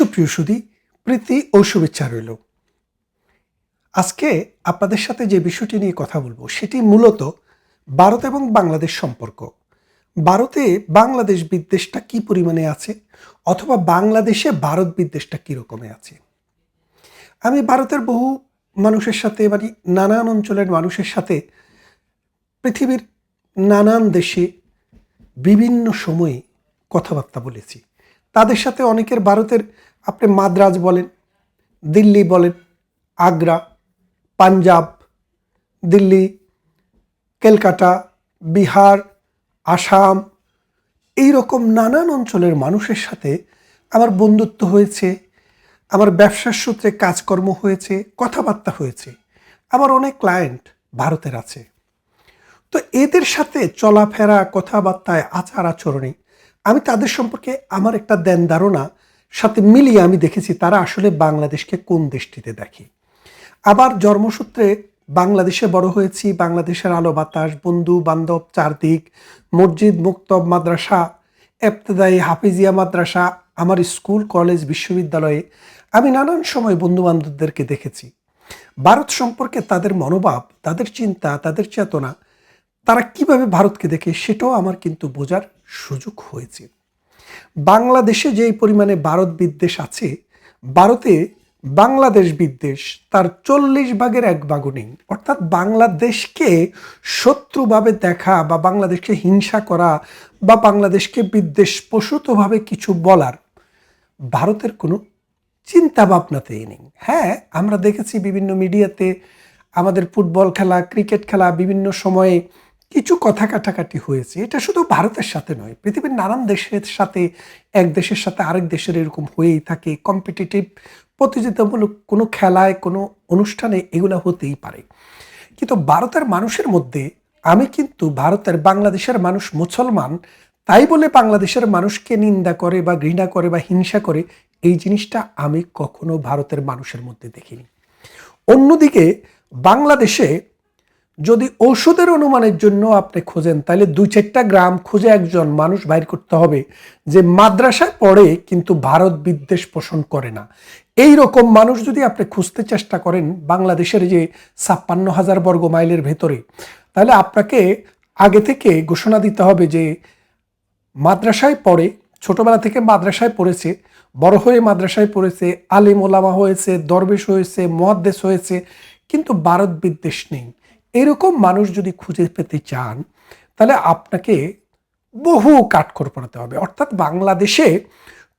সুপ্রিয় সুদী প্রীতি ও শুভেচ্ছা রইল। আজকে আপনাদের সাথে যে বিষয়টি নিয়ে কথা বলব, সেটি মূলত ভারত এবং বাংলাদেশ সম্পর্ক। ভারতে বাংলাদেশ বিদ্বেষটা কি পরিমাণে আছে, অথবা বাংলাদেশে ভারত বিদ্বেষটা কী রকমে আছে? আমি ভারতের বহু মানুষের সাথে মানে নানান অঞ্চলের মানুষের সাথে, পৃথিবীর নানান দেশে বিভিন্ন সময়ে কথাবার্তা বলেছি। তাদের সাথে অনেকের ভারতের আপনি মাদ্রাজ বলেন, দিল্লি বলেন, আগ্রা, পাঞ্জাব, দিল্লি ক্যালকাটা বিহার, আসাম এই রকম নানান অঞ্চলের মানুষের সাথে আমার বন্ধুত্ব হয়েছে, আমার ব্যবসার সূত্রে কাজকর্ম হয়েছে, কথাবার্তা হয়েছে, আমার অনেক ক্লায়েন্ট ভারতের আছে। তো এদের সাথে চলাফেরা, কথাবার্তায় আচার আচরণে আমি তাদের সম্পর্কে আমার একটা দেন ধারণা সাথে মিলিয়ে আমি দেখেছি তারা আসলে বাংলাদেশকে কোন দেশটিতে দেখে। আবার জন্মসূত্রে বাংলাদেশে বড় হয়েছি, বাংলাদেশের আলো বাতাস, বন্ধু, বান্ধব, চারদিক, মসজিদ, মুক্তব, মাদ্রাসা, এফতেদায়ী, হাফিজিয়া মাদ্রাসা, আমার স্কুল, কলেজ, বিশ্ববিদ্যালয়ে আমি নানান সময় বন্ধু বান্ধবদেরকে দেখেছি। ভারত সম্পর্কে তাদের মনোভাব, তাদের চিন্তা, তাদের চেতনা, তারা কীভাবে ভারতকে দেখে সেটাও আমার কিন্তু বোঝার সুযোগ হয়েছে। বাংলাদেশে যেই পরিমাণে ভারত বিদ্বেষ আছে, ভারতে বাংলাদেশ বিদ্বেষ তার চল্লিশ ভাগের এক ভাগও নেই। অর্থাৎ বাংলাদেশকে শত্রুভাবে দেখা বা বাংলাদেশকে হিংসা করা বা বাংলাদেশকে বিদ্বেষ প্রসূতভাবে কিছু বলার ভারতের কোনো চিন্তা ভাবনাতেই নেই। হ্যাঁ আমরা দেখেছি বিভিন্ন মিডিয়াতে আমাদের ফুটবল খেলা, ক্রিকেট খেলা বিভিন্ন সময়ে কিছু কথা কাটাকাটি হয়েছে। এটা শুধু ভারতের সাথে নয়, পৃথিবীর নানান দেশের সাথে, এক দেশের সাথে আরেক দেশের এরকম হয়েই থাকে। কম্পিটিটিভ প্রতিযোগিতামূলক কোনো খেলায়, কোনো অনুষ্ঠানে এগুলো হতেই পারে। কিন্তু ভারতের মানুষের মধ্যে, আমি কিন্তু ভারতের বাংলাদেশের মানুষ মুসলমান, তাই বলে বাংলাদেশের মানুষকে নিন্দা করে বা ঘৃণা করে বা হিংসা করে, এই জিনিসটা আমি কখনো ভারতের মানুষের মধ্যে দেখিনি। অন্যদিকে, বাংলাদেশে যদি ওষুধের অনুমানের জন্য আপনি খোঁজেন, তাহলে দুই চারটা গ্রাম খুঁজে একজন মানুষ বাইর করতে হবে যে মাদ্রাসায় পড়ে কিন্তু ভারত বিদ্বেষ পোষণ করে না। এই রকম মানুষ যদি আপনি খুঁজতে চেষ্টা করেন বাংলাদেশের যে ছাপ্পান্ন হাজার বর্গ মাইলের ভেতরে, তাহলে আপনাকে আগে থেকে ঘোষণা দিতে হবে যে মাদ্রাসায় পড়ে, ছোটবেলা থেকে মাদ্রাসায় পড়েছে, বড় হয়ে মাদ্রাসায় পড়েছে, আলিম ওলামা হয়েছে, দরবেশ হয়েছে মহাদ্দেশ হয়েছে, কিন্তু ভারত বিদ্বেষ নেই। এরকম মানুষ যদি খুঁজে পেতে চান, তাহলে আপনাকে বহু কাঠখড় পড়াতে হবে। অর্থাৎ বাংলাদেশে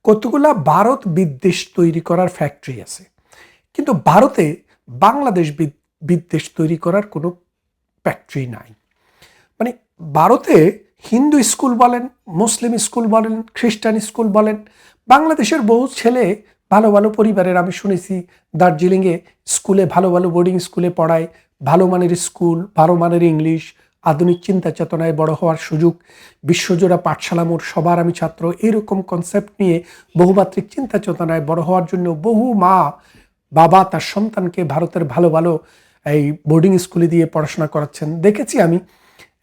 কতগুলা ভারত বিদ্বেষ তৈরি করার ফ্যাক্টরি আছে। কিন্তু ভারতে বাংলাদেশ বিদ্বেষ তৈরি করার কোনো ফ্যাক্টরি নাই। মানে ভারতে হিন্দু স্কুল বলেন, মুসলিম স্কুল বলেন, খ্রিস্টান স্কুল বলেন, বাংলাদেশের বহু ছেলে ভালো ভালো পরিবারের, আমি শুনেছি, দার্জিলিংয়ে স্কুলে ভালো ভালো বোর্ডিং স্কুলে পড়ায় ভালো মানের স্কুল, ভালো মানের ইংলিশ, আধুনিক চিন্তা চেতনায় বড় হওয়ার সুযোগ, বিশ্বজোড়া পাঠশালা মোট সবার আমি ছাত্র, এরকম কনসেপ্ট নিয়ে বহুমাত্রিক চিন্তা চেতনায় বড় হওয়ার জন্য বহু মা, বাবা তার সন্তানকে ভারতের ভালো ভালো এই বোর্ডিং স্কুলে দিয়ে পড়াশোনা করাচ্ছেন। দেখেছি আমি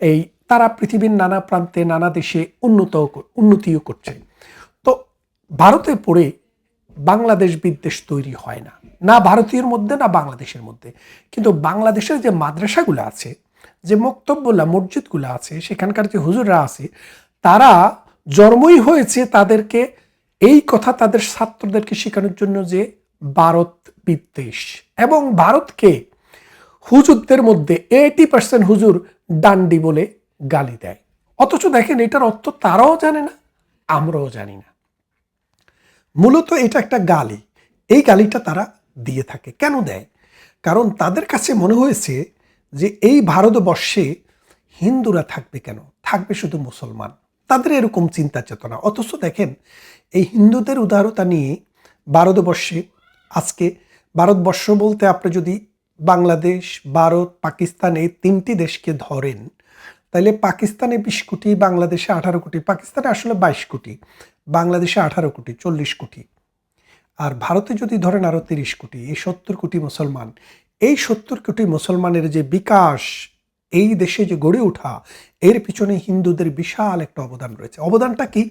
এই তারা পৃথিবীর নানা প্রান্তে, নানা দেশে উন্নত, উন্নতিও করছে। তো ভারতে পড়ে বাংলাদেশ বিদ্বেষ তৈরি হয় না। না ভারতীয়ের মধ্যে, না বাংলাদেশের মধ্যে। কিন্তু বাংলাদেশের যে মাদ্রাসাগুলো আছে, যে মক্তব্যলা মসজিদগুলো আছে, সেখানকার যে হুজুররা আছে, তারা জন্মই হয়েছে তাদেরকে এই কথা তাদের ছাত্রদেরকে শেখানোর জন্য যে ভারত বিদ্বেষ এবং ভারতকে হুজুরদের মধ্যে এইটি পার্সেন্ট হুজুর ডান্ডি বলে গালি দেয়। অথচ দেখেন এটার অর্থ তারাও জানে না, আমরাও জানি না। মূলত এটা একটা গালি। এই গালিটা তারা দিয়ে থাকে। কেন দেয়? কারণ তাদের কাছে মনে হয়েছে যে এই ভারতবর্ষে হিন্দুরা থাকবে কেন? থাকবে শুধু মুসলমান। তাদের এরকম চিন্তা চেতনা। অথচ দেখেন, এই হিন্দুদের উদারতা নিয়ে ভারতবর্ষে আজকে ভারতবর্ষ বলতে আপনি যদি বাংলাদেশ, ভারত, পাকিস্তান এই তিনটি দেশকে ধরেন তাহলে পাকিস্তানে বিশ কোটি, বাংলাদেশে আঠারো কোটি, পাকিস্তানে আসলে বাইশ কোটি, বাংলাদেশে আঠারো কোটি, চল্লিশ কোটি। আর ভারতে যদি ধরেন আরও তিরিশ কোটি, এই সত্তর কোটি মুসলমান, এই সত্তর কোটি মুসলমানের যে বিকাশ, এই দেশে যে গড়ে ওঠা, এর পিছনে হিন্দুদের বিশাল একটা অবদান রয়েছে। অবদানটা কি?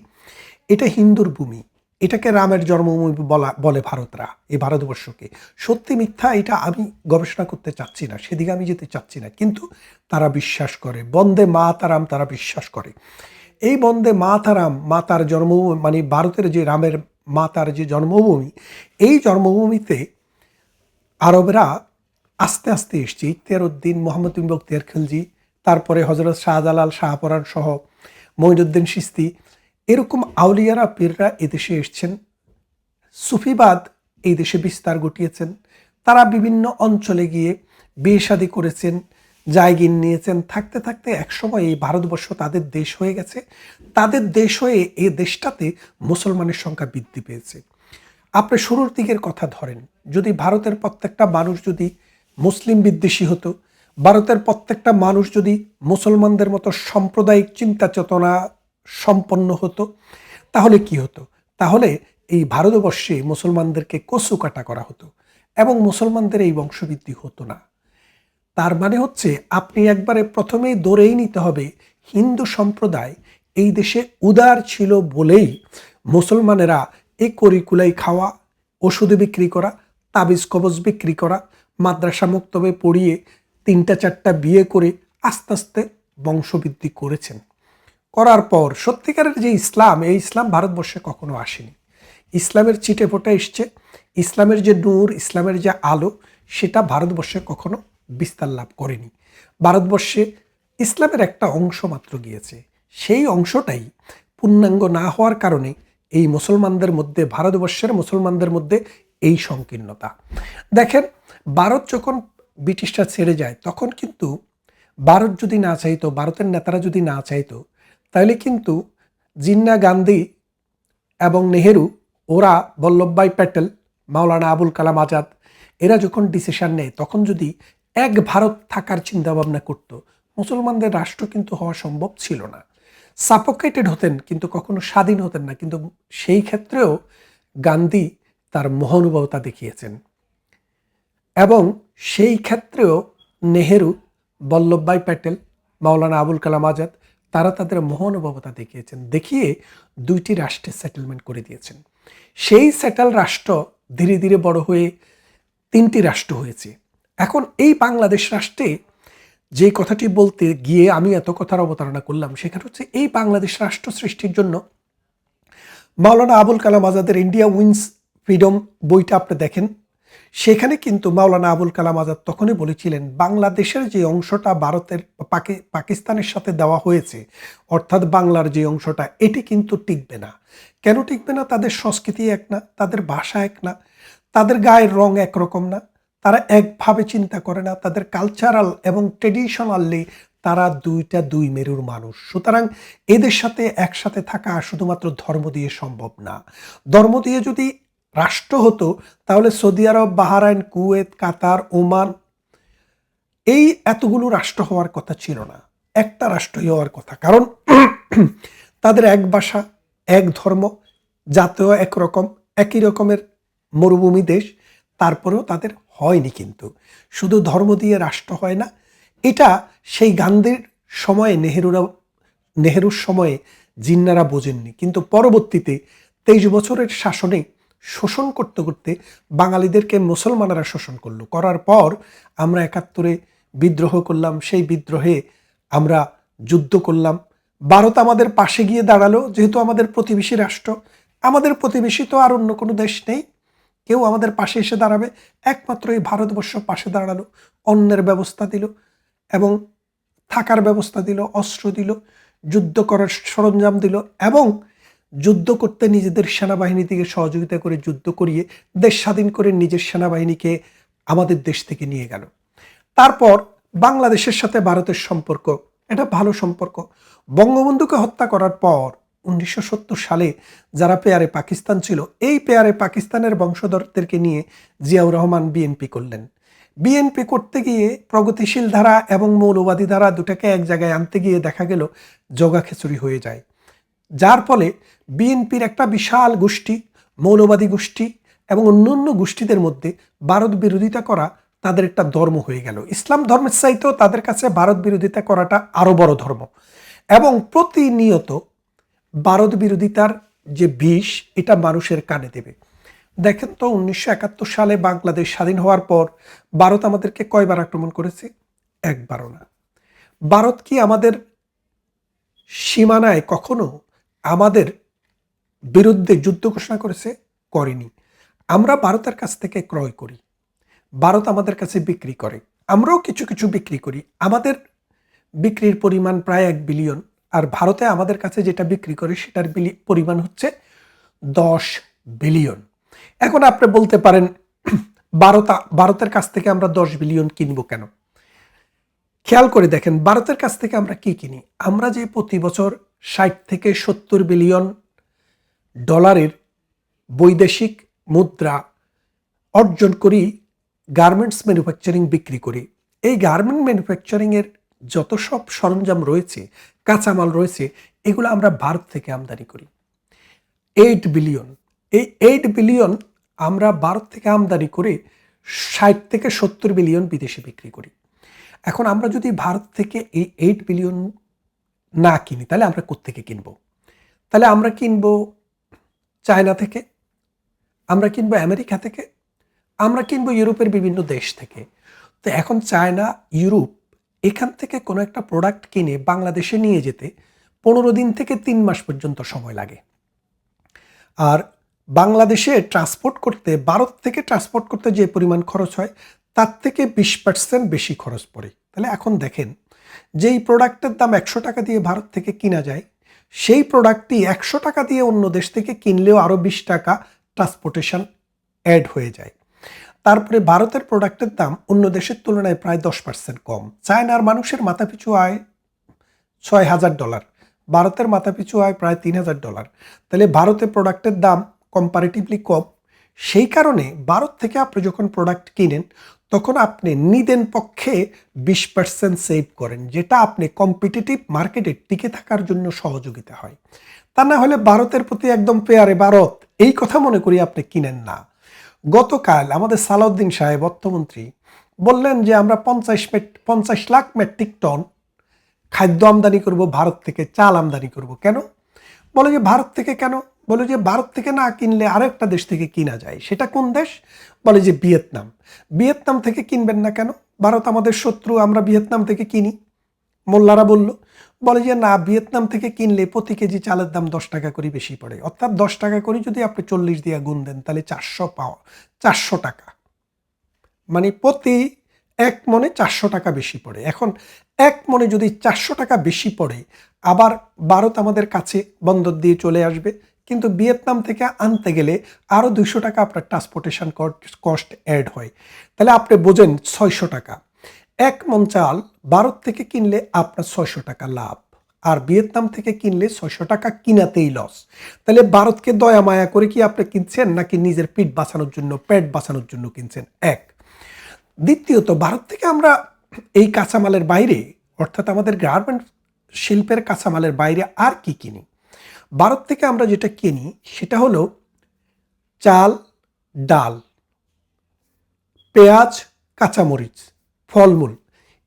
এটা হিন্দুর ভূমি। এটাকে রামের জন্মভূমি বলা, বলে ভারতরা এই ভারতবর্ষকে। সত্যি মিথ্যা এটা আমি গবেষণা করতে চাচ্ছি না, সেদিকে আমি যেতে চাচ্ছি না। কিন্তু তারা বিশ্বাস করে, বন্দে মা তারাম তারা বিশ্বাস করে। এই বন্দে মা তারাম মা তার জন্মভূমি মানে ভারতের যে রামের মা তার যে জন্মভূমি, এই জন্মভূমিতে আরবরা আস্তে আস্তে এসছে। ইখতিয়ার উদ্দিন, মোহাম্মদ বখতিয়ার খিলজি, তারপরে হজরত শাহজালাল শাহপরান সহ মঈনুদ্দিন সিস্তি এরকম আউলিয়ারা পীররা এদেশে এসছেন। সুফিবাদ এই দেশে বিস্তার ঘটিয়েছেন। তারা বিভিন্ন অঞ্চলে গিয়ে বিয়ে করেছেন, জায়গিন নিয়েছেন। থাকতে থাকতে একসময় এই ভারতবর্ষ তাদের দেশ হয়ে গেছে। তাদের দেশ হয়ে এই দেশটাতে মুসলমানের সংখ্যা বৃদ্ধি পেয়েছে। আপনি শুরুর দিকের কথা ধরেন, যদি ভারতের প্রত্যেকটা মানুষ যদি মুসলিম বিদ্বেষী হতো, ভারতের প্রত্যেকটা মানুষ যদি মুসলমানদের মতো সাম্প্রদায়িক চিন্তা চেতনা সম্পন্ন হতো। তাহলে কি হতো? তাহলে এই ভারতবর্ষে মুসলমানদেরকে কচু কাটা করা হতো এবং মুসলমানদের এই বংশবৃদ্ধি হতো না। তার মানে হচ্ছে আপনি একবারে প্রথমেই দৌড়েই নিতে হবে, হিন্দু সম্প্রদায় এই দেশে উদার ছিল বলেই মুসলমানেরা এই করিকুলাই খাওয়া, ওষুধ বিক্রি করা, তাবিজ কবজ বিক্রি করা, মাদ্রাসা মুক্তবে পড়িয়ে তিনটা চারটা বিয়ে করে আস্তে আস্তে বংশবৃদ্ধি করেছেন। করার পর সত্যিকারের যে ইসলাম, এই ইসলাম ভারতবর্ষে কখনো আসেনি। ইসলামের চিটে ফোটা এসছে। ইসলামের যে নূর, ইসলামের যে আলো, সেটা ভারতবর্ষে কখনো বিস্তার লাভ করেনি। ভারতবর্ষে ইসলামের একটা অংশ মাত্র গিয়েছে। সেই অংশটাই পূর্ণাঙ্গ না হওয়ার কারণে এই মুসলমানদের মধ্যে, ভারতবর্ষের মুসলমানদের মধ্যে এই সংকীর্ণতা। দেখেন, ভারত যখন ব্রিটিশরা ছেড়ে যায়, তখন কিন্তু ভারত যদি না চাইতো, ভারতের নেতারা যদি না চাইতো তাহলে কিন্তু জিন্না গান্ধী এবং নেহেরু, ওরা বল্লভভাই প্যাটেল, মাওলানা আবুল কালাম আজাদ, এরা যখন ডিসিশন নেয়, তখন যদি এক ভারত থাকার চিন্তা ভাবনা করতো, মুসলমানদের রাষ্ট্র কিন্তু হওয়া সম্ভব ছিল না। সাপোকেটেড হতেন কিন্তু কখনো স্বাধীন হতেন না, কিন্তু সেই ক্ষেত্রেও গান্ধী তার মহানুভবতা দেখিয়েছেন। এবং সেই ক্ষেত্রেও নেহেরু বল্লভভাই প্যাটেল, মাওলানা আবুল কালাম আজাদ তারা তাদের মহানুভবতা দেখিয়েছেন, দেখিয়ে দুইটি রাষ্ট্রে সেটেলমেন্ট করে দিয়েছেন। সেই সেটেল রাষ্ট্র ধীরে ধীরে বড় হয়ে তিনটি রাষ্ট্র হয়েছে। এখন এই বাংলাদেশ রাষ্ট্রে যে কথাটি বলতে গিয়ে আমি এত কথার অবতারণা করলাম, সেখানে হচ্ছে এই বাংলাদেশ রাষ্ট্র সৃষ্টির জন্য মাওলানা আবুল কালাম আজাদের ইন্ডিয়া উইন্স ফ্রিডম বইটা আপনি দেখেন। সেখানে কিন্তু মাওলানা আবুল কালাম আজাদ তখনই বলেছিলেন, বাংলাদেশের যে অংশটা ভারতের পাকি, পাকিস্তানের সাথে দেওয়া হয়েছে, অর্থাৎ বাংলার যে অংশটা, এটি কিন্তু টিকবে না। কেন টিকবে না? তাদের সংস্কৃতি এক না, তাদের ভাষা এক না, তাদের গায়ের রং একরকম না, তারা একভাবে চিন্তা করে না, তাদের কালচারাল এবং ট্রেডিশনালি তারা দুইটা দুই মেরুর মানুষ। সুতরাং এদের সাথে একসাথে থাকা শুধুমাত্র ধর্ম দিয়ে সম্ভব না। ধর্ম দিয়ে যদি রাষ্ট্র হতো, তাহলে Saudi Arab, Bahrain, Kuwait, Qatar, Oman, এই এতগুলো রাষ্ট্র হওয়ার কথা ছিল না। একটা রাষ্ট্রই হওয়ার কথা। কারণ তাদের এক ভাষা, এক ধর্ম, জাতীয় একরকম একই রকমের মরুভূমি দেশ, তারপরেও তাদের হয়নি কিন্তু। শুধু ধর্ম দিয়ে রাষ্ট্র হয় না, এটা সেই গান্ধীর সময়ে, নেহেরুরা, নেহেরুর সময়ে জিন্নারা বোঝেননি। কিন্তু পরবর্তীতে তেইশ বছরের শাসনে শোষণ করতে করতে বাঙালিদেরকে মুসলমানেরা শোষণ করল। করার পর আমরা একাত্তরে বিদ্রোহ করলাম, সেই বিদ্রোহে আমরা যুদ্ধ করলাম। ভারত আমাদের পাশে গিয়ে দাঁড়াল, যেহেতু আমাদের প্রতিবেশী রাষ্ট্র। আমাদের প্রতিবেশী তো আর অন্য কোনো দেশ নেই। কেউ আমাদের পাশে এসে দাঁড়াবে। একমাত্র এই ভারতবর্ষ পাশে দাঁড়াল, অন্যের ব্যবস্থা দিল এবং থাকার ব্যবস্থা দিল, অস্ত্র দিল, যুদ্ধ করার সরঞ্জাম দিল এবং যুদ্ধ করতে নিজেদের সেনাবাহিনী থেকে সহযোগিতা করে যুদ্ধ করিয়ে দেশ স্বাধীন করে নিজের সেনাবাহিনীকে আমাদের দেশ থেকে নিয়ে গেল। তারপর বাংলাদেশের সাথে ভারতের সম্পর্ক, এটা ভালো সম্পর্ক। বঙ্গবন্ধুকে হত্যা করার পর উনিশশো সত্তর সালে যারা পেয়ারে পাকিস্তান ছিল, এই পেয়ারে পাকিস্তানের বংশধরদেরকে নিয়ে জিয়াউর রহমান বিএনপি করলেন। বিএনপি করতে গিয়ে প্রগতিশীল ধারা এবং মৌলবাদী ধারা দুটাকে এক জায়গায় আনতে গিয়ে দেখা গেল, জগা খিচুড়ি হয়ে যায়। যার ফলে বিএনপির একটা বিশাল গোষ্ঠী, মৌলবাদী গোষ্ঠী এবং অন্যান্য গোষ্ঠীদের মধ্যে ভারত বিরোধিতা করা তাদের একটা ধর্ম হয়ে গেল। ইসলাম ধর্মের চাইতেও তাদের কাছে ভারত বিরোধিতা করাটা আরও বড় ধর্ম। এবং প্রতিনিয়ত ভারত বিরোধিতার যে বিষ, এটা মানুষের কানে দেবে। দেখেন তো উনিশশো একাত্তর সালে বাংলাদেশ স্বাধীন হওয়ার পর ভারত আমাদেরকে কয়বার আক্রমণ করেছে? একবারও না। ভারত কি আমাদের সীমানায় কখনো আমাদের বিরুদ্ধে যুদ্ধ ঘোষণা করেছে, করেনি। আমরা ভারতের কাছ থেকে ক্রয় করি। ভারত আমাদের কাছে বিক্রি করে। আমরাও কিছু কিছু বিক্রি করি। আমাদের বিক্রির পরিমাণ প্রায় এক বিলিয়ন। আর ভারতে আমাদের কাছে যেটা বিক্রি করে, সেটার পরিমাণ হচ্ছে দশ বিলিয়ন। এখন আপনি বলতে পারেন, ভারত, ভারতের কাছ থেকে আমরা দশ বিলিয়ন কিনবো কেন? খেয়াল করে দেখেন, ভারতের কাছ থেকে আমরা কি কিনি? আমরা যে প্রতি বছর ষাট থেকে সত্তর বিলিয়ন ডলারের বৈদেশিক মুদ্রা অর্জন করি গার্মেন্টস ম্যানুফ্যাকচারিং বিক্রি করি। এই গার্মেন্ট ম্যানুফ্যাকচারিংয়ের যত সব সরঞ্জাম রয়েছে, কাঁচামাল রয়েছে, এগুলো আমরা ভারত থেকে আমদানি করি। এইট বিলিয়ন এই এইট বিলিয়ন আমরা ভারত থেকে আমদানি করে ষাট থেকে সত্তর বিলিয়ন বিদেশে বিক্রি করি। এখন আমরা যদি ভারত থেকে এই এইট বিলিয়ন না কিনি, তাহলে আমরা কোত্থেকে কিনবো? তাহলে আমরা কিনবো চায়না থেকে, আমরা কিনবো আমেরিকা থেকে, আমরা কিনবো ইউরোপের বিভিন্ন দেশ থেকে। তো এখন চায়না, ইউরোপ এখান থেকে কোনো একটা প্রোডাক্ট কিনে বাংলাদেশে নিয়ে যেতে পনেরো দিন থেকে তিন মাস পর্যন্ত সময় লাগে। আর বাংলাদেশে ট্রান্সপোর্ট করতে, ভারত থেকে ট্রান্সপোর্ট করতে যে পরিমাণ খরচ হয়, তার থেকে বিশ পার্সেন্ট বেশি খরচ পড়ে। তাহলে এখন দেখেন যেই প্রোডাক্টের দাম একশো টাকা দিয়ে ভারত থেকে কিনা যায়, সেই প্রোডাক্টটি একশো টাকা দিয়ে অন্য দেশ থেকে কিনলেও আরও বিশ টাকা ট্রান্সপোর্টেশন অ্যাড হয়ে যায়। তারপরে ভারতের প্রোডাক্টের দাম অন্য দেশের তুলনায় প্রায় দশ পার্সেন্ট কম। চায়নার মানুষের মাথাপিছু আয় ছয় হাজার ডলার, ভারতের মাথাপিছু আয় প্রায় তিন হাজার ডলার। তাহলে ভারতে প্রোডাক্টের দাম কম্পারেটিভলি কম। সেই কারণে ভারত থেকে আপনি যখন প্রোডাক্ট কিনেন তখন আপনি নিদেন পক্ষে বিশ পার্সেন্ট সেভ করেন, যেটা আপনি কম্পিটিটিভ মার্কেটে টিকে থাকার জন্য সহযোগিতা হয়। তা না হলে ভারতের প্রতি একদম পেয়ারে ভারত, এই কথা মনে করি আপনি কিনেন না। গতকাল আমাদের সালাউদ্দিন সাহেব, অর্থমন্ত্রী, বললেন যে আমরা পঞ্চাশ মেট, পঞ্চাশ লাখ মেট্রিক টন খাদ্য আমদানি করব, ভারত থেকে চাল আমদানি করব। কেন? বলে যে ভারত থেকে কেন? বলে যে ভারত থেকে না কিনলে আরেকটা দেশ থেকে কিনা যায়, সেটা কোন দেশ? বলে যে ভিয়েতনাম। ভিয়েতনাম থেকে কিনবেন না কেন? ভারত আমাদের শত্রু, আমরা ভিয়েতনাম থেকে কিনি। মোল্লারা বলল, বলে যে না, ভিয়েতনাম থেকে কিনলে প্রতি কেজি চালের দাম দশ টাকা করে বেশি পড়ে। অর্থাৎ দশ টাকা করে যদি আপনি চল্লিশ দিয়ে গুণ দেন, তাহলে চারশো পাওয়া চারশো টাকা। মানে প্রতি এক মনে চারশো টাকা বেশি পড়ে। এখন এক মনে যদি চারশো টাকা বেশি পড়ে, আবার ভারত আমাদের কাছে বন্দর দিয়ে চলে আসবে কিন্তু ভিয়েতনাম থেকে আনতে গেলে আরও দুশো টাকা আপনার ট্রান্সপোর্টেশন কস্ট অ্যাড হয়। তাহলে আপনি বোঝেন ছয়শো টাকা। এক মন চাল ভারত থেকে কিনলে আপনার ছয়শো টাকা লাভ, আর ভিয়েতনাম থেকে কিনলে ছয়শো টাকা কিনাতেই লস তাহলে ভারতকে দয়া মায়া করে কি আপনি কিনছেন, নাকি নিজের পিঠ বাঁচানোর জন্য, পেট বাঁচানোর জন্য কিনছেন? এক। দ্বিতীয়ত, ভারত থেকে আমরা এই কাঁচামালের বাইরে, অর্থাৎ আমাদের গার্মেন্ট শিল্পের কাঁচামালের বাইরে আর কি কিনি? ভারত থেকে আমরা যেটা কিনি সেটা হলো চাল, ডাল, পেঁয়াজ, কাঁচামরিচ, ফলমূল।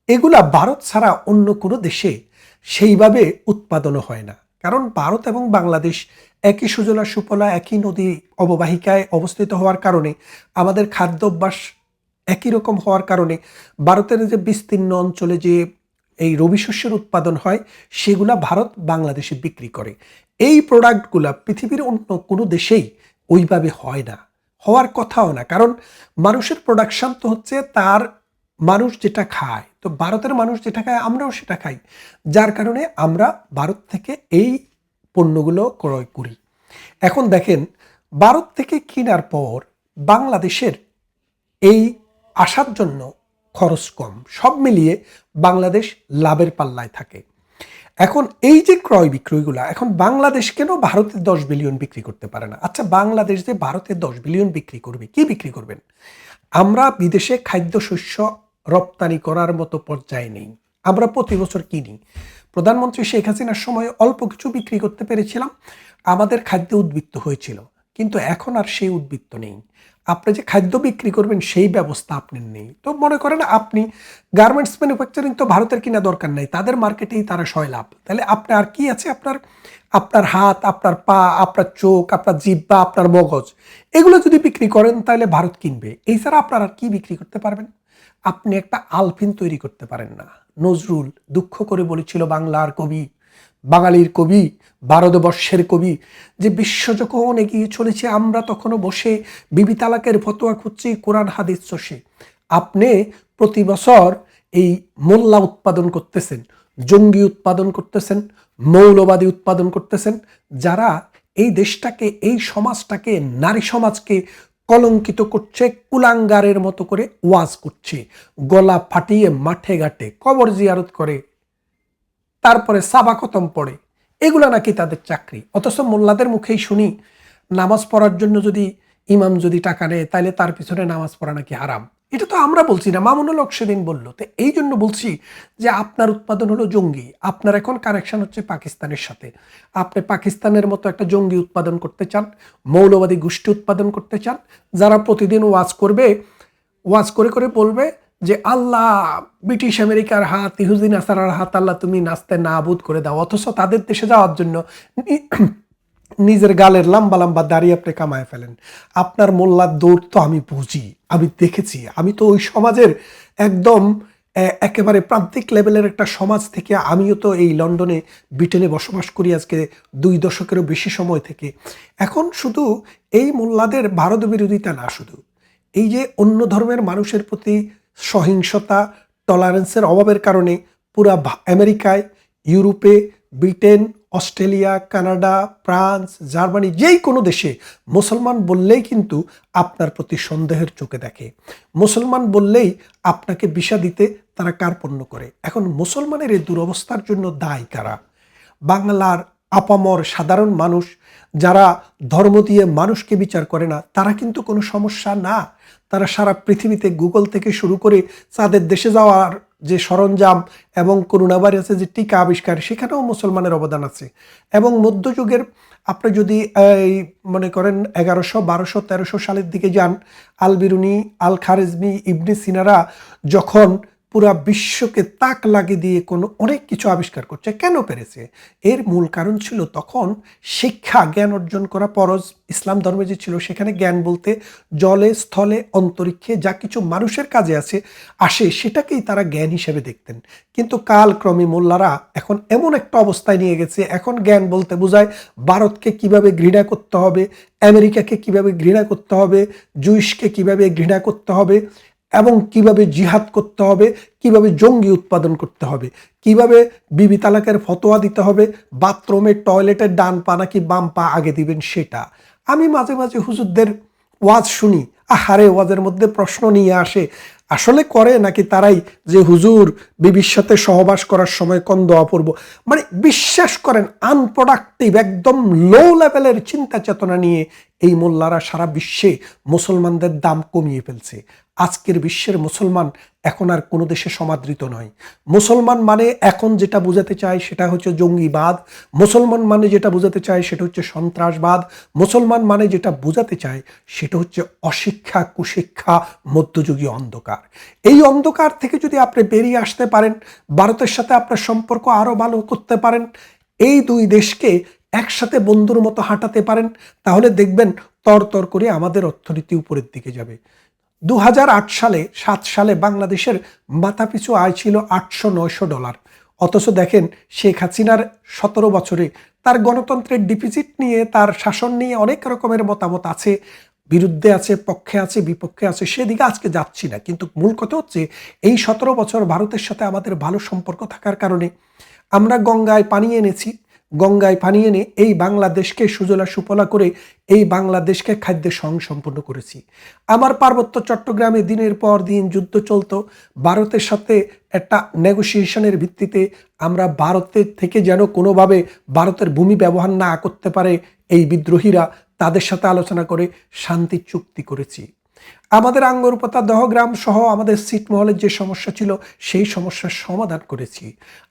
এগুলা ভারত ছাড়া অন্য কোনো দেশে সেইভাবে উৎপাদনও হয় না। কারণ ভারত এবং বাংলাদেশ একই সুজলা সুফলা, একই নদী অববাহিকায় অবস্থিত হওয়ার কারণে, আমাদের খাদ্যাভ্যাস একই রকম হওয়ার কারণে, ভারতের যে বিস্তীর্ণ অঞ্চলে যে এই রবি শস্যের উৎপাদন হয়, সেগুলা ভারত বাংলাদেশে বিক্রি করে। এই প্রোডাক্টগুলা পৃথিবীর অন্য কোনো দেশেই ওইভাবে হয় না, হওয়ার কথাও না। কারণ মানুষের প্রোডাকশন তো হচ্ছে তার মানুষ যেটা খায়। তো ভারতের মানুষ যেটা খায়, আমরাও সেটা খাই। যার কারণে আমরা ভারত থেকে এই পণ্যগুলো ক্রয় করি। এখন দেখেন, ভারত থেকে কেনার পর বাংলাদেশের এই আসার জন্য খরচ কম। সব মিলিয়ে বাংলাদেশ লাভের পাল্লায় থাকে। এখন এই যে ক্রয় বিক্রয়গুলো, এখন বাংলাদেশ কেন ভারতে দশ বিলিয়ন বিক্রি করতে পারে না? আচ্ছা বাংলাদেশ যে ভারতে দশ বিলিয়ন বিক্রি করবে, কি বিক্রি করবেন? আমরা বিদেশে খাদ্যশস্য রপ্তানি করার মতো পর্যায়ে নেই। আমরা প্রতি বছর কিনি। প্রধানমন্ত্রী শেখ হাসিনার সময় অল্প কিছু বিক্রি করতে পেরেছিলাম। আমাদের খাদ্য উদ্বৃত্ত হয়েছিল। কিন্তু এখন আর সেই উদ্বৃত্ত নেই। আপনি যে খাদ্য বিক্রি করবেন, সেই ব্যবস্থা আপনার নেই। তো মনে করেন আপনি গার্মেন্টস ম্যানুফ্যাকচারিং তো ভারতের কিনা দরকার নেই, তাদের মার্কেটেই তারা সয় লাভ তাহলে আপনার কি আছে? আপনার আপনার হাত, আপনার পা, আপনার চোখ, আপনার জিব্বা আপনার মগজ, এগুলো যদি বিক্রি করেন, তাহলে ভারত কিনবে। এই ছাড়া আর কি বিক্রি করতে পারবেন? আপনি একটা আলফিন তৈরি করতে পারেন না। নজরুল দুঃখ করে বলেছিল বাংলার কবি, বাঙালির কবি ভারতবর্ষের কবি যে বিশ্ব যখন এগিয়ে চলেছে, আমরা তখনও বসে বিবি তালাকের ফতোয়া খুঁজছি কোরআন হাদিস চষে আপনি প্রতি বছর এই মোল্লা উৎপাদন করতেছেন, জঙ্গি উৎপাদন করতেছেন, মৌলবাদী উৎপাদন করতেছেন, যারা এই দেশটাকে, এই সমাজটাকে, নারী সমাজকে কলঙ্কিত করছে, কুলাঙ্গারের মতো করে ওয়াজ করছে, গলা ফাটিয়ে মাঠে ঘাটে কবর জিয়ারত করে, তারপরে সাবা খতম পড়ে। এগুলো নাকি তাদের চাকরি। অথচ মোল্লাদের মুখেই শুনি, নামাজ পড়ার জন্য যদি ইমাম যদি টাকা নেয় তাহলে তার পিছনে নামাজ পড়া নাকি হারাম। এটা তো আমরা বলছি না মামুনুল হক সেদিন বলল। তো এই জন্য বলছি যে আপনার উৎপাদন হলো জঙ্গি, আপনার এখন কানেকশন হচ্ছে পাকিস্তানের সাথে। আপনি পাকিস্তানের মতো একটা জঙ্গি উৎপাদন করতে চান, মৌলবাদী গোষ্ঠী উৎপাদন করতে চান, যারা প্রতিদিন ওয়াজ করবে, ওয়াজ করে করে বলবে যে আল্লাহ, ব্রিটিশ আমেরিকার হাত ইহুদিন আসারার হাত, আল্লাহ তুমি নাচতে নাবুদ করে দাও। অথচ তাদের দেশে যাওয়ার জন্য নিজের গালের লম্বা লম্বা দাঁড়িয়ে আপনি কামায় ফেলেন। আপনার মোল্লার দৌড় তো আমি বুঝি, আমি দেখেছি। আমি তো ওই সমাজের একদম একেবারে প্রান্তিক লেভেলের একটা সমাজ থেকে আমিও তো এই লন্ডনে, ব্রিটেনে বসবাস করি আজকে দুই দশকেরও বেশি সময় থেকে। এখন শুধু এই মোল্লাদের ভারত বিরোধিতা না, শুধু এই যে অন্য ধর্মের মানুষের প্রতি সহিংসতা টলারেন্সের অভাবের কারণে পুরা আমেরিকায়, ইউরোপে, Britain, Australia, Canada, France, Germany যেই কোনো দেশে মুসলমান বললেই কিন্তু আপনার প্রতি সন্দেহের চোখে দেখে। মুসলমান বললেই আপনাকে বিষা দিতে তারা কার্পণ্য করে। এখন মুসলমানের এই দুরবস্থার জন্য দায়ী কারা? বাংলার আপামর সাধারণ মানুষ যারা ধর্ম দিয়ে মানুষকে বিচার করে না, তারা কিন্তু কোনো সমস্যা না। তারা সারা পৃথিবীতে গুগল থেকে শুরু করে তাদের দেশে যাওয়ার যে সরঞ্জাম এবং করোনা ভাইরাসের যে টিকা আবিষ্কার, সেখানেও মুসলমানের অবদান আছে। এবং মধ্যযুগের আপনি যদি, এই, মনে করেন এগারোশো, বারোশো, তেরোশো সালের দিকে যান আল বিরুনি আল খারেজমি ইবনে সিনারা যখন পুরা বিশ্বকে তাক লাগিয়ে দিয়ে কোনো অনেক কিছু আবিষ্কার করছে। কেন পেরেছে? এর মূল কারণ ছিল তখন শিক্ষা, জ্ঞান অর্জন করা পরজ ইসলাম ধর্মে যে ছিল, সেখানে জ্ঞান বলতে জলে, স্থলে, অন্তরিক্ষে যা কিছু মানুষের কাজে আছে, আসে সেটাকেই তারা জ্ঞান হিসেবে দেখতেন। কিন্তু কালক্রমে মোল্লারা এখন এমন একটা অবস্থায় নিয়ে গেছে, এখন জ্ঞান বলতে বোঝায় ভারতকে কীভাবে ঘৃণা করতে হবে, আমেরিকাকে কীভাবে ঘৃণা করতে হবে, জুইশকে কীভাবে ঘৃণা করতে হবে এবং কীভাবে জিহাদ করতে হবে, কীভাবে জঙ্গি উৎপাদন করতে হবে, কীভাবে বিবি তালাকের ফতোয়া দিতে হবে, বাথরুমে, টয়লেটের ডান পা নাকি বাম পা আগে দিবেন সেটা। আমি মাঝে মাঝে হুজুরদের ওয়াজ শুনি, আহারে, ওয়াজের মধ্যে প্রশ্ন নিয়ে আসে, আসলে করে নাকি তারাই যে হুজুর বিবির সাথে সহবাস করার সময় কন্দ অপূর্ব মানে বিশ্বাস করেন আনপ্রোডাক্টিভ একদম লো লেভেলের চিন্তা চেতনা নিয়ে এই মোল্লারা সারা বিশ্বে মুসলমানদের দাম কমিয়ে ফেলছে। আজকের বিশ্বের মুসলমান এখন আর কোনো দেশে সমাদৃত নয়। মুসলমান মানে এখন যেটা বোঝাতে চায় সেটা হচ্ছে জঙ্গিবাদ। মুসলমান মানে যেটা বোঝাতে চায় সেটা হচ্ছে সন্ত্রাসবাদ। মুসলমান মানে যেটা বোঝাতে চায় সেটা হচ্ছে অশিক্ষা, কুশিক্ষা, মধ্যযুগীয় অন্ধকার। এই অন্ধকার থেকে যদি আপনি বেরিয়ে আসতে পারেন, ভারতের সাথে আপনার সম্পর্ক আরও ভালো করতে পারেন, এই দুই দেশকে একসাথে বন্ধুর মতো হাঁটাতে পারেন, তাহলে দেখবেন তর করে আমাদের অর্থনীতি উপরের দিকে যাবে। দু হাজার আট সালে, সাত সালে বাংলাদেশের মাথাপিছু আয় ছিল আটশো নয়শো ডলার। অথচ দেখেন, শেখ হাসিনার সতেরো বছরে তার গণতন্ত্রের ডিফিসিট নিয়ে, তার শাসন নিয়ে অনেক রকমের মতামত আছে। বিরুদ্ধে আছে, পক্ষে আছে, বিপক্ষে আছে, সেদিকে আজকে যাচ্ছি না। কিন্তু মূল কথা হচ্ছে, এই সতেরো বছর ভারতের সাথে আমাদের ভালো সম্পর্ক থাকার কারণে আমরা গঙ্গায় পানি এনেছি গঙ্গায় পানি এনে এই বাংলাদেশকে সুজলা সুফলা করে এই বাংলাদেশকে খাদ্য খাদ্যে সম্পন্ন করেছি। আমার পার্বত্য চট্টগ্রামে দিনের পর দিন যুদ্ধ চলতো। ভারতের সাথে একটা নেগোসিয়েশনের ভিত্তিতে আমরা ভারতের থেকে যেন কোনোভাবে ভারতের ভূমি ব্যবহার না করতে পারে এই বিদ্রোহীরা তাদের সাথে আলোচনা করে শান্তি চুক্তি করেছি। আমাদের আঙ্গরপোতা, দহগ্রাম সহ আমাদের ছিটমহলের যে সমস্যা ছিল, সেই সমস্যার সমাধান করেছি।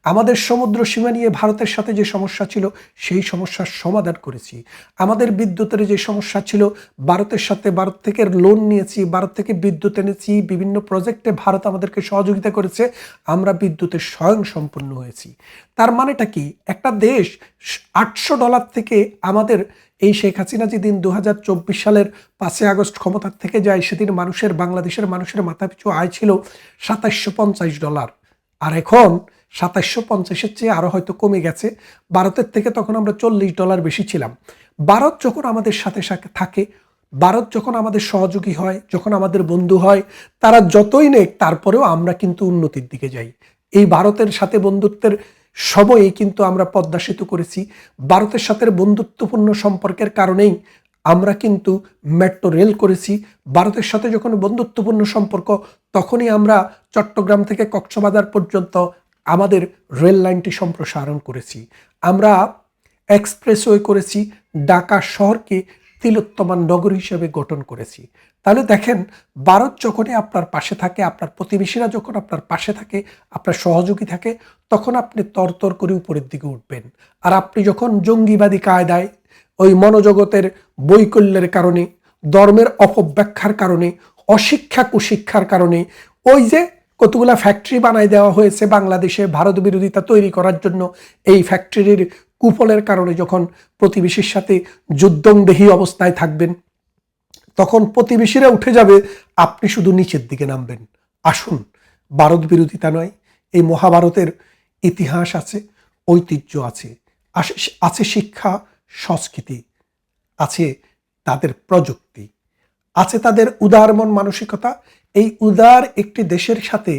আমাদের সমুদ্র সীমা নিয়ে ভারতের সাথে যে সমস্যা ছিল, সেই সমস্যার সমাধান করেছি। আমাদের বিদ্যুতের যে সমস্যা ছিল, ভারতের সাথে ভারত থেকে লোন নিয়েছি, ভারত থেকে বিদ্যুৎ এনেছি, বিভিন্ন প্রজেক্টে ভারত আমাদেরকে সহযোগিতা করেছে, আমরা বিদ্যুতের স্বয়ং সম্পূর্ণ হয়েছি। তার মানেটা কি? একটা দেশ আটশো ডলার থেকে আমাদের এই শেখ হাসিনা যেদিন দু হাজার চব্বিশ সালের পাঁচই আগস্ট ক্ষমতার থেকে যায়, সেদিন মানুষের, বাংলাদেশের মানুষের মাথাপিছু আয় ছিল সাতাশশো পঞ্চাশ ডলার। আর এখন সাতাশশো পঞ্চাশের চেয়ে আরও হয়তো কমে গেছে। ভারতের থেকে তখন আমরা চল্লিশ ডলার বেশি ছিলাম। ভারত যখন আমাদের সাথে সাথে থাকে, ভারত যখন আমাদের সহযোগী হয়, যখন আমাদের বন্ধু হয়, তারা যতই নেক, তারপরেও আমরা কিন্তু উন্নতির দিকে যাই। এই ভারতের সাথে বন্ধুত্বের সময়ে কিন্তু আমরা পদ্মা সেতু করেছি। ভারতের সাথে বন্ধুত্বপূর্ণ সম্পর্কের কারণেই আমরা কিন্তু মেট্রো রেল করেছি। ভারতের সাথে যখন বন্ধুত্বপূর্ণ সম্পর্ক, তখনই আমরা চট্টগ্রাম থেকে কক্সবাজার পর্যন্ত আমাদের রেল লাইনটি সম্প্রসারণ করেছি। আমরা এক্সপ্রেসওয়ে করেছি, ঢাকা শহরকে তিলোত্তমান নগর হিসেবে গঠন করেছি। তাহলে দেখেন, ভারত যখনই আপনার পাশে থাকে, আপনার প্রতিবেশীরা যখন আপনার পাশে থাকে, আপনার সহযোগী থাকে, তখন আপনি তরতর করে উপরের দিকে উঠবেন। আর আপনি যখন জঙ্গিবাদী কায়দায়, ওই মনোজগতের বৈকল্যের কারণে, ধর্মের অপব্যাখ্যার কারণে, অশিক্ষা কুশিক্ষার কারণে, ওই যে কতগুলা ফ্যাক্টরি বানাই দেওয়া হয়েছে বাংলাদেশে ভারত বিরোধিতা তৈরি করার জন্য, এই ফ্যাক্টরির কুফলের কারণে যখন প্রতিবেশীর সাথে যুদ্ধংদেহী অবস্থায় থাকবেন তখন প্রতিবেশীরা উঠে যাবে, আপনি শুধু নিচের দিকে নামবেন। আসুন, ভারত বিরোধিতা নয়, এই মহাভারতের ইতিহাস আছে, ঐতিহ্য আছে আছে শিক্ষা, সংস্কৃতি, আছে তাদের প্রযুক্তি, আছে তাদের উদার মন মানসিকতা। এই উদার একটি দেশের সাথে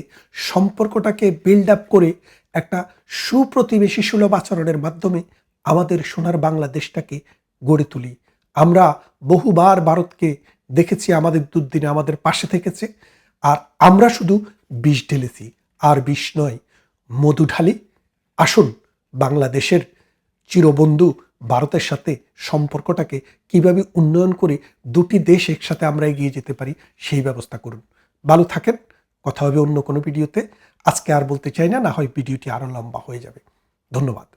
সম্পর্কটাকে বিল্ড আপ করে একটা সুপ্রতিবেশী সুলভ আচরণের মাধ্যমে আমাদের সোনার বাংলাদেশটাকে গড়ে তুলি। আমরা বহুবার ভারতকে দেখেছি, আমাদের দুর্দিনে আমাদের পাশে থেকেছে। আর আমরা শুধু বিষ ঢেলেছি, আর বিষ নয়, মধু ঢালি। আসুন বাংলাদেশের চিরবন্ধু ভারতের সাথে সম্পর্কটাকে কীভাবে উন্নয়ন করে দুটি দেশ একসাথে আমরা এগিয়ে যেতে পারি, সেই ব্যবস্থা করুন। ভালো থাকেন, কথা হবে অন্য কোনো ভিডিওতে। আজকে আর বলতে চাই না না হয় ভিডিওটি আরও লম্বা হয়ে যাবে। ধন্যবাদ।